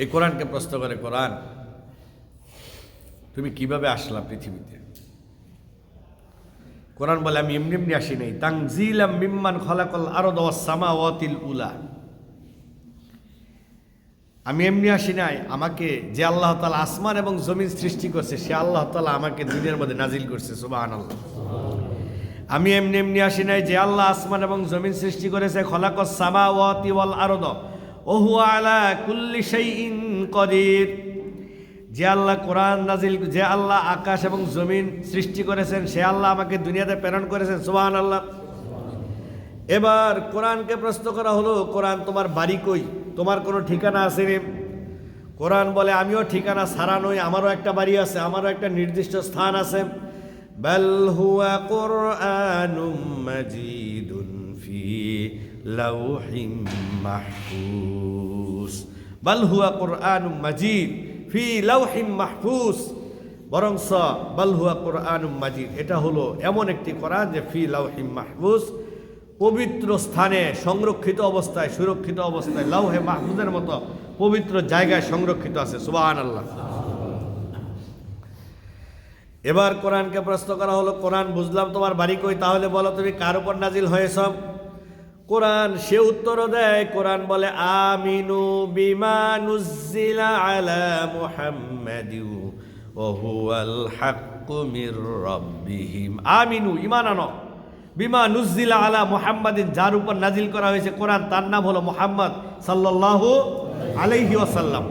এই কোরআনকে প্রশ্ন করে, কোরআন, তুমি কীভাবে আসলা পৃথিবীতে? কোরআন বলে, আমি এমনি এমনি আসি নাই। তাংজিলাম মিম্মান খলাকল আরও সামা উলা। আমি এমনি আসি নাই। আমাকে যে আল্লাহ তালা আসমান এবং জমিন সৃষ্টি করছে, সে আল্লাহ তালা আমাকে দিনের মধ্যে নাজিল করছে সুবাহান আল্লাহ আমি এমনি এমনি আসি নাই যে আল্লাহ আসমান এবং জমিন সৃষ্টি করেছে খলাকল সামা ওয়াতি ওয়াল আরদ। ওহু আলা কুল্লি শাইইন কদির। যে আল্লাহ কোরআন নাজিল যে আল্লাহ আকাশ এবং জমিন সৃষ্টি করেছেন, সে আল্লাহ আমাকে দুনিয়াতে প্রেরণ করেছেন সুবাহান আল্লাহ এবার কোরআনকে প্রশ্ন করা হলো, কোরআন তোমার বাড়ি কই? তোমার কোনো ঠিকানা আছে রে? কোরআন বলে, আমিও ঠিকানা সারা নই, আমারও একটা বাড়ি আছে, আমারও একটা নির্দিষ্ট স্থান আছে। বাল হুয়া কোরআনুম মাজিদুন ফি লাউহিম মাহফুজ। বাল হুয়া কোরআনুম মাজিদ, ফি লাউহিম মাহফুজ। বরং স বাল হুয়া কোরআনুম মাজিদ, এটা হলো এমন একটি কোরআন যে ফি লাউহিম মাহফুজ। পবিত্র স্থানে সংরক্ষিত অবস্থায়, সুরক্ষিত অবস্থায়, লাউহে মাহমুদের মতো পবিত্র জায়গায় সংরক্ষিত আছে। সুবাহান আল্লাহ এবার কোরআনকে প্রশ্ন করা হলো, কোরআন বুঝলাম তোমার বাড়ি কই? তাহলে বলো তুমি কার উপর নাজিল হয়েছ? কোরআন, সে উত্তর দেয়, কোরআন বলে, আমিনু বিমা নুজ্জিলা আলা মুহাম্মাদিউ ওয়া হুয়াল হাক্কু মির রাব্বিহিম। আমিনু ঈমান আনো। বিমা নুজিলা আলা মুহাম্মাদিন, যার উপর নাজিল করা হয়েছে কোরআন, তার নাম হলো মুহাম্মদ সাল্লাল্লাহু আলাইহি ওয়াসাল্লাম।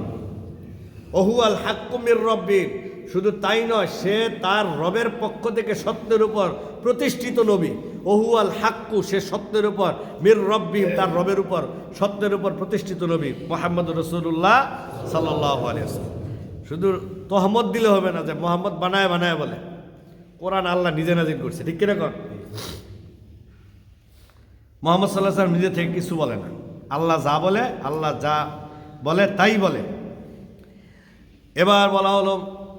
ওহু আল হাক্কুমির রব্বির শুধু তাই নয়, সে তার রবের পক্ষ থেকে সত্যের উপর প্রতিষ্ঠিত নবী। ওহু আল হাক্কু, সে সত্যের উপর। মির রব্বি, তার রবের উপর। সত্যের উপর প্রতিষ্ঠিত নবী মোহাম্মদ রসুল্লাহ সাল্লাহ শুধু তহমদ দিলে হবে না যে মোহাম্মদ বানায় বানায় বলে। কোরআন আল্লাহ নিজে নাজিল করছে, ঠিক কীরকম মোহাম্মদ সাল্লাহ সাল্লাম নিজে থেকে কিছু বলে না। আল্লাহ যা বলে, আল্লাহ যা বলে, তাই বলে। এবার বলা হলো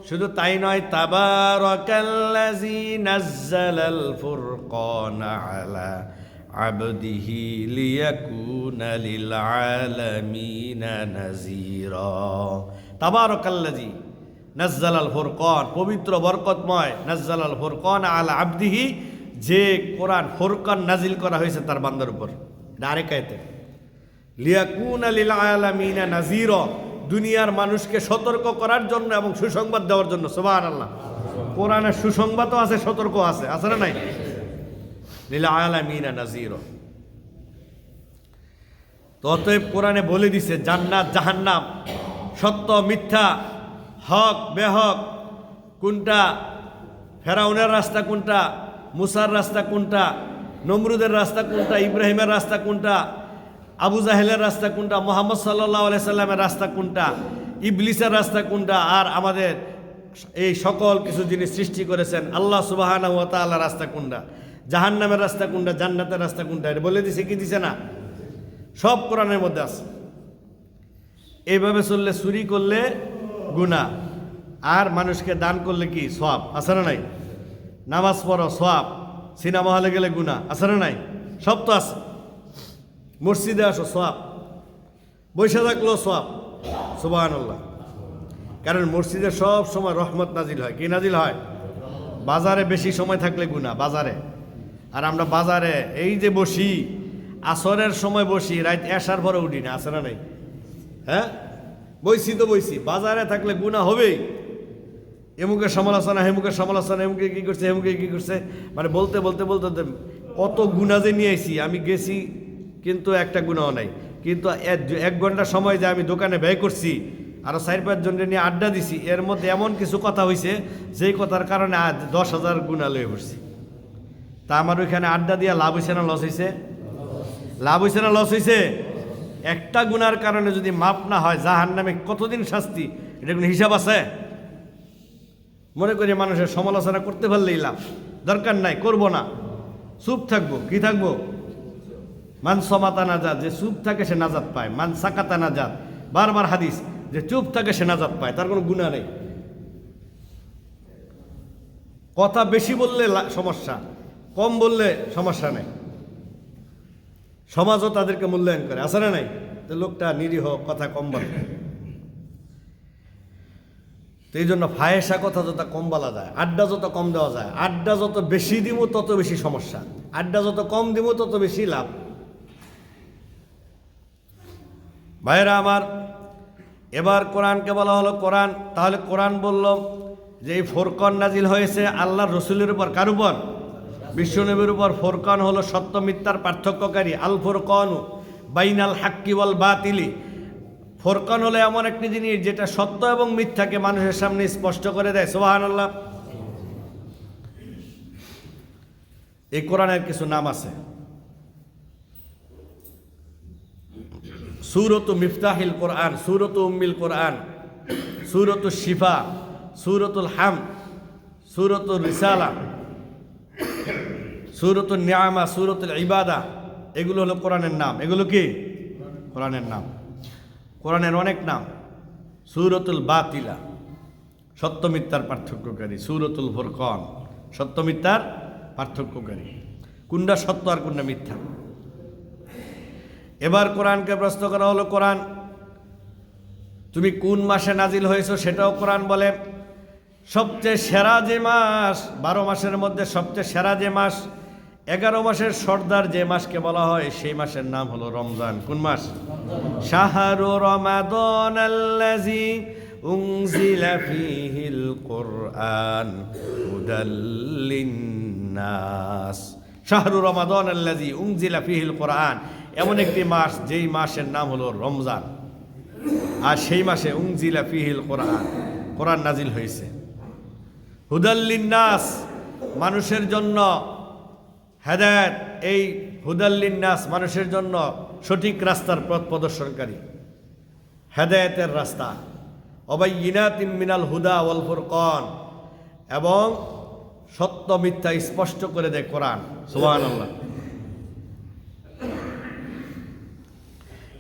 শুধু তাই নয়, তাবারাকাল্লাযী নাজ্জালাল ফুরকানা আলা আবদিহি লিয়াকুনা লিল আলামিনা নাযীরা। তাবারাকাল্লাযী নাজ্জালাল ফুরকান, পবিত্র, বরকতময় নাজ্জালাল ফুরকান আলা আবদিহি, যে কোরআন ফুরকান নাজিল করা হয়েছে তার বান্দার উপর। এটা আরেক লিয়াকুন আলিল আলামিনা নাজির দুনিয়ার মানুষকে সতর্ক করার জন্য এবং সুসংবাদ দেওয়ার জন্য সোবাহ আল্লাহ কোরআনের সুসংবাদও আছে সতর্ক আছে। আছে না নাই? লীলা আলামিনা নাজির অতএব কোরআনে বলে দিছে, জান্নাত, জাহান্নাম, সত্য, মিথ্যা, হক, বেহক, কোনটা ফেরাউনের রাস্তা, কোনটা মুসার রাস্তা, কোনটা নমরুদের রাস্তা, কোনটা ইব্রাহিমের রাস্তা, কোনটা আবু জাহেলের রাস্তা কোনটা? মোহাম্মদ সাল্লাহ সাল্লামের রাস্তা কোনটা? ইবলিসের রাস্তা কোনটা? আর আমাদের এই সকল কিছু জিনিস সৃষ্টি করেছেন, আল্লাহ সুবাহানা সুবাহান তাল্লাহ রাস্তা কোনটা? জাহান্নামের রাস্তা কোনটা? জান্নাতের রাস্তা কোনটা? এটা বলে দিছে, কি দিছে না? সব কোরআনের মধ্যে আছে। এইভাবে চললে চুরি করলে গুণা আর মানুষকে দান করলে কি? সব আছে না নাই? নামাজ পড়ো সব সিনেমা হলে গেলে গুণা আছে না নাই? সব তো আছে। মসজিদে আসো সব বৈশা থাকল সব সুবাহান আল্লাহ কারণ মসজিদে সব সময় রহমত নাজিল হয়। কি নাজিল হয়? বাজারে বেশি সময় থাকলে গুণা বাজারে। আর আমরা বাজারে এই যে বসি, আসরের সময় বসি, রাত এসার পরে উঠি না আসে না নাই? হ্যাঁ? বইছি তো বইছি। বাজারে থাকলে গুণা হবেই। এমুকের সমালোচনা হেমুকের সমালোচনা এমুকে কী করছে হেমুকে কী করছে? মানে বলতে বলতে বলতে কত গুণা যে নিয়ে আমি গেছি কিন্তু একটা গুণাও নাই। কিন্তু এক- ঘণ্টা সময় যে আমি দোকানে ব্যয় করছি আরও চার পাঁচজনকে নিয়ে আড্ডা দিছি, এর মধ্যে এমন কিছু কথা হয়েছে যেই কথার কারণে আজ দশ হাজার গুণা লয়ে পড়ছি। তা আমার ওইখানে আড্ডা দিয়া লাভ হয়েছে না লস হয়েছে লাভ হয়েছে না লস হয়েছে একটা গুণার কারণে যদি মাপ না হয় জাহান নামে কতদিন শাস্তি? এটা কোনো হিসাব আছে? মনে করি মানুষের সমালোচনা করতে পারলেই লাভ। দরকার নাই, করব না। চুপ থাকব, কি থাকব? মান সমাতা নাজাত, যে চুপ থাকে সে নাজাত পায়। মান সাকাতা নাজাত, বারবার হাদিস, যে চুপ থাকে সে নাজাত পায়, তার কোনো গুণা নেই। কথা বেশি বললে সমস্যা, কম বললে সমস্যা নেই। সমাজও তাদেরকে মূল্যায়ন করে আসে না নাই? যে লোকটা নিরীহ, কথা কম বলে। তো এই জন্য ফায়েসা কথা যত কম বলা যায়, আড্ডা যত কম দেওয়া যায়, আড্ডা যত বেশি দিব তত বেশি সমস্যা, আড্ডা যত কম দিব তত বেশি লাভ। ভাইরা আমার, এবার কোরআনকে বলা হলো কোরআন। তাহলে কোরআন বলল যে এই ফোরকন নাজিল হয়েছে আল্লাহ রসুলের উপর। কার উপর? বিশ্বনবীর উপর। ফোরকন হলো সত্য মিথ্যার পার্থক্যকারী। আল ফোরকন বাইনাল হাক্কি ওয়াল বাতিলি। ফোরকন হলো এমন একটি জিনিস যেটা সত্য এবং মিথ্যাকে মানুষের সামনে স্পষ্ট করে দেয়। সোহান আল্লাহ এই কোরআনের কিছু নাম আছে। সুরত মিফতাহিল কোরআন সুরত উম্মিল কোরআন সুরত শিফা, সুরতুল হাম সুরতুল রিসালা সুরতুল নিয়ামা, সুরতুল ইবাদা, এগুলো হলো কোরআনের নাম। এগুলো কি? কোরআনের নাম। কোরআনের অনেক নাম। সুরতুল বাতিলা, সত্যমিথ্যার পার্থক্যকারী। সুরতুল ফোরকন, সত্যমিথ্যার পার্থক্যকারী। কোনটা সত্য আর কোনটা মিথ্যা? এবার কোরআনকে প্রশ্ন করা হলো, কোরআন, তুমি কোন মাসে নাজিল হয়েছো সেটাও কোরআন বলে। সবচেয়ে সেরা যে মাস, বারো মাসের মধ্যে সবচেয়ে সেরা যে মাস, এগারো মাসের সর্দার যে মাসকে বলা হয়, সেই মাসের নাম হলো রমজান। কোন মাস? শাহরু রমাদন আল্লাজি কোরআন আল্লাজি উংজিলা ফিহিল কোরআন। এমন একটি মাস, যেই মাসের নাম হলো রমজান। আর সেই মাসে উংজিলা ফিহিল কোরআন। কোরআন নাজিল হয়েছে। হুদাল্লিন্নাস মানুষের জন্য হেদায়ত। এই হুদাল্লিন্নাস মানুষের জন্য সঠিক রাস্তার পথ প্রদর্শনকারী। হেদায়তের রাস্তা। অবাইনাতিম মিনাল হুদা ওয়াল ফুরকন। এবং সত্য মিথ্যা স্পষ্ট করে দেয় কোরআন। সুবহানাল্লাহ।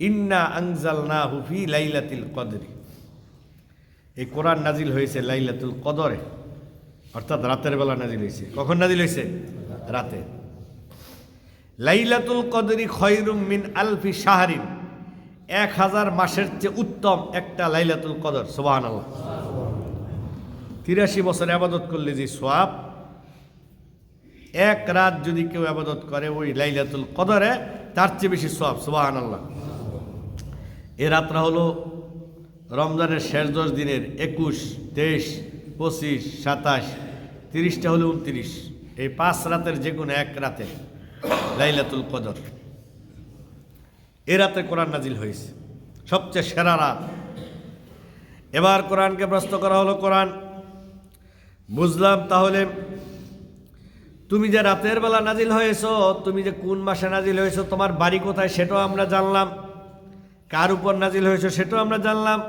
ইন্না আংজাল না হুফি লাইলাতিল কদরি। এই কোরআন নাজিল হয়েছে লাইলাতুল কদরে। অর্থাৎ রাতের বেলা নাজিল হয়েছে। কখন নাজিল হয়েছে? রাতে। লাইলাতুল কদরি খয়রুম মিন আলফি শাহরিন। এক হাজার মাসের চেয়ে উত্তম একটা লাইলাতুল কদর। সোবাহান আল্লাহ তিরাশি বছর আবাদত করলে যে সোয়াব, এক রাত যদি কেউ আবাদত করে ওই লাইলাতুল কদরে, তার চেয়ে বেশি সোয়াব। সোবাহান আল্লাহ এ রাতটা হলো রমজানের শেষ দশ দিনের একুশ, তেইশ, পঁচিশ, সাতাশ, তিরিশটা হলো উনত্রিশ। এই পাঁচ রাতের যে কোনো এক রাতে লাইলাতুল কদর। এ রাতে কোরআন নাজিল হয়েছে। সবচেয়ে সেরা রাত। এবার কোরআনকে প্রশ্ন করা হলো, কোরআন, বুঝলাম তাহলে তুমি যে রাতের বেলা নাজিল হয়েছ, তুমি যে কোন মাসে নাজিল হয়েছো, তোমার বাড়ি কোথায় সেটাও আমরা জানলাম। কার উপর নাজিল হয়েছো সেটাও আমরা জানলাম।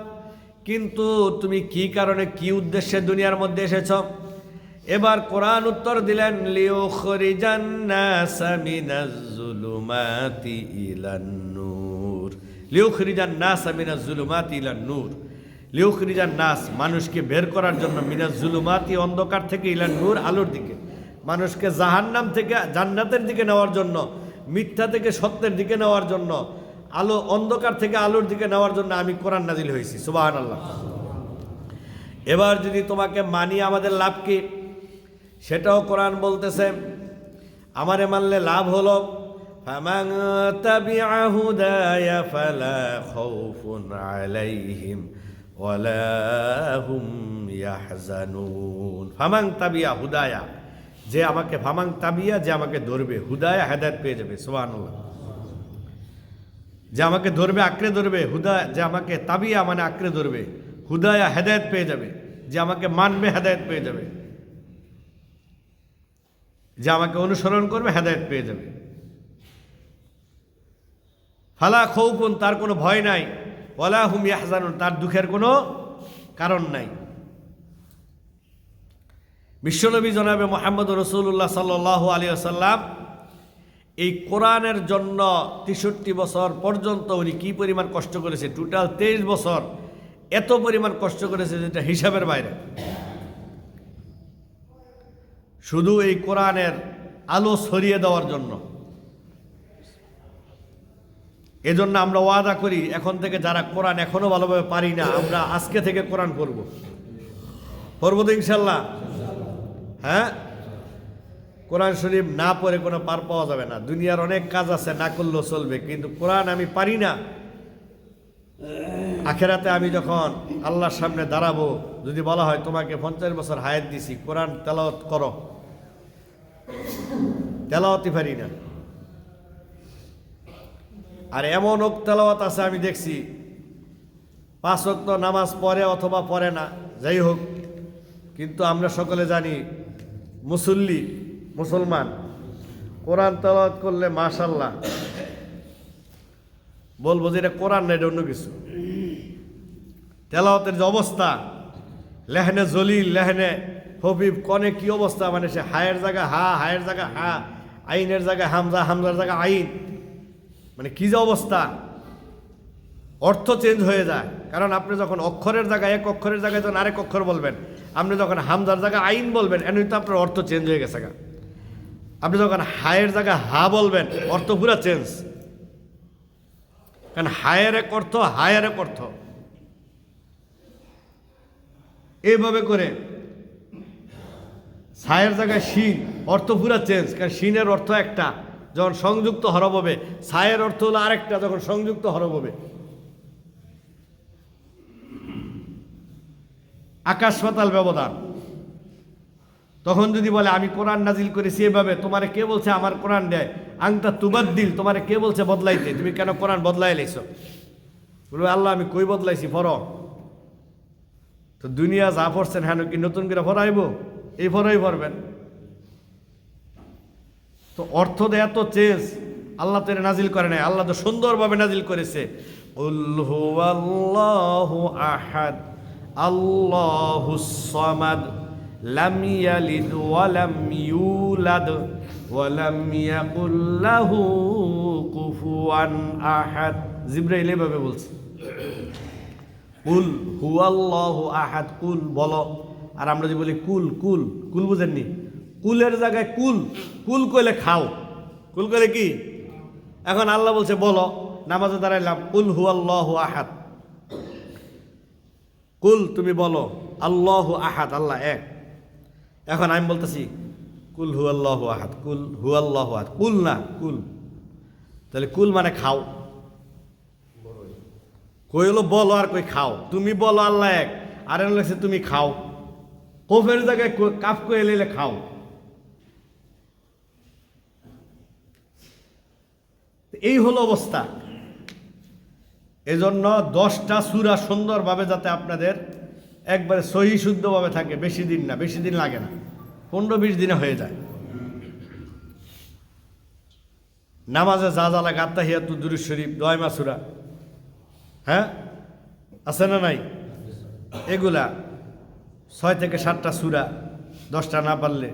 কিন্তু তুমি কি কারণে, কি উদ্দেশ্যে দুনিয়ার মধ্যে এসেছ? এবার কোরআন উত্তর দিলেন নূর। লিওখরিজান নাসামিনাজ জুলুমাতি ইলান নূর। লিওখরিজান নাস মানুষকে বের করার জন্য মিনাজ জুলুমাতি অন্ধকার থেকে ইলান নূর আলোর দিকে, মানুষকে জাহান্নাম থেকে জান্নাতের দিকে নেওয়ার জন্য, মিথ্যা থেকে সত্যের দিকে নেওয়ার জন্য আলো অন্ধকার থেকে আলোর দিকে নেওয়ার জন্য আমি কোরআন নাজিল হয়েছি সুবাহান আল্লাহ এবার যদি তোমাকে মানি আমাদের লাভ কি সেটাও কোরআন বলতেছে আমারে মানলে লাভ হলো فمن تبع هداي فلا خوف عليهم ولا هم يحزنون فمن تبع هدايا যে আমাকে ফামাং তাবিয়া যে আমাকে ধরবে হুদায়া হেদায়ত পেয়ে যাবে সোহানুল্লাহ যে আমাকে ধরবে, আঁকড়ে ধরবে। হুদা যে আমাকে তাবিয়া মানে আঁকড়ে ধরবে। হুদায়া হেদায়ত পেয়ে যাবে। যে আমাকে মানবে, হেদায়ত পেয়ে যাবে। যে আমাকে অনুসরণ করবে, হেদায়ত পেয়ে যাবে। ফালা খৌকুন তার কোনো ভয় নাই। ওলা হুম ইয়াহজানুন, তার দুঃখের কোনো কারণ নাই। বিশ্বনবী জনাবে মোহাম্মদ রসুল্লাহ সাল্লাহ আলী আসাল্লাম এই কোরআনের জন্য তেষট্টি বছর পর্যন্ত উনি কী পরিমাণ কষ্ট করেছে? টোটাল তেইশ বছর এত পরিমাণ কষ্ট করেছে যেটা হিসাবের বাইরে। শুধু এই কোরআনের আলো ছড়িয়ে দেওয়ার জন্য। এজন্য আমরা ওয়াদা করি, এখন থেকে যারা কোরআন এখনও ভালোভাবে পারি না, আমরা আজকে থেকে কোরআন করব করব তো ইনশাল্লাহ। হ্যাঁ? কোরআন শরীফ না পড়ে কোনো পার পাওয়া যাবে না। দুনিয়ার অনেক কাজ আছে, না করলেও চলবে। কিন্তু কোরআন আমি পারি না। আখেরাতে আমি যখন আল্লাহর সামনে দাঁড়াবো, যদি বলা হয় তোমাকে পঞ্চাশ বছর হায়াত দিছি, কোরআন তেলাওয়াত করো। তেলাওয়াতই পারি না। আর এমন ওক তেলাওয়াত আছে আমি দেখছি, পাঁচ ওয়াক্ত নামাজ পড়ে অথবা পড়ে না, যাই হোক। কিন্তু আমরা সকলে জানি, মুসল্লি মুসলমান। কোরআন তেলাওয়াত করলে মাশাল্লাহ বলব যে এটা কোরআন না, এটা অন্য কিছু। তেলাওয়াতের যে অবস্থা, লেহনে জলিল, লেহনে হবিব, কনে কি অবস্থা মানে সে হায়ের জায়গা হা, হায়ের জায়গা হা, আইনের জায়গায় হামজা, হামজার জায়গা আইন। মানে কি যে অবস্থা। অর্থ চেঞ্জ হয়ে যায়। কারণ আপনি যখন অক্ষরের জায়গায়, এক অক্ষরের জায়গায় যখন আরেক অক্ষর বলবেন, আপনি যখন হামজার জায়গায় আইন বলবেন এমনি তো আপনার অর্থ চেঞ্জ হয়ে গেছে গা। আপনি যখন হায়ের জায়গায় হা বলবেন, অর্থ পুরো চেঞ্জ কারণ হায়ের এক অর্থ হায়ের এক অর্থ এইভাবে করে ছায়ের জায়গায় শিন, অর্থ পুরা চেঞ্জ কারণ শিনের অর্থ একটা, যখন সংযুক্ত হরব হবে, ছায়ের অর্থ হলো আরেকটা, যখন সংযুক্ত হরব হবে। আকাশ পাতাল ব্যবধান। তখন যদি বলে, আমি কোরআন নাজিল করেছি এভাবে তোমারে কে বলছে আমার কোরআন দেয়? আংটা তুবাদ্দিল, তোমারে কে বলছে বদলাইতে? তুমি কেন কোরআন বদলাই লাইছো? বলবে, আল্লাহ, আমি কই বদলাইছি? ফর। তো দুনিয়া যা পড়ছেন হ্যাঁ কি নতুন করে ফরাইব? এই ফরাই পড়বেন তো অর্থ দেয় এত চেঞ্জ, আল্লাহ তো নাজিল করে নাই। আল্লাহ তো সুন্দরভাবে নাজিল করেছে। আহাদ আল্লাহু লাম ইয়ালিদ ওয়া লাম ইউলাদ ওয়া লাম ইয়াকুল লাহু কুফুয়ান আহাদ। জিবরাইল এভাবে বলছে। কুল হুয়াল্লাহু আহাদ, কুল বলো। আর আমরা যে বলি কুল কুল কুল বুঝেননি। কুলের জায়গায় কুল কুল কইলে খাও। কুল কইলে কি? এখন আল্লাহ বলছে, বলো, নামাজে দাঁড়াইলাম, কুল হুয়াল্লাহু আহাদ। কুল তুমি বলো, আল্লাহ আহাদ, আল্লাহ এক। এখন আমি বলতেছি, কুল হু আল্লাহ আহাদ, কুল হু আল্লাহ আহাদ। কুল না, কুল। তাহলে কুল মানে খাও। কই হলো বলো আর কই খাও? তুমি বলো আল্লাহ এক, আর এনে লাগছে তুমি খাও। কোফের জায়গায় কাফ কয়ে এলে খাও। এই হলো অবস্থা। এজন্য দশটা সুরা সুন্দরভাবে যাতে আপনাদের একবারে সহি শুদ্ধভাবে থাকে, বেশি দিন না, বেশি দিন লাগে না। পনেরো বিশ দিনে হয়ে যায়। নামাজে যা যা লাগে আত্মাহিয়াতু দুরুদ শরীফ দয়মা মাসুরা হ্যাঁ? আছে না নাই? এগুলা ছয় থেকে সাতটা সুরা, দশটা না পারলে।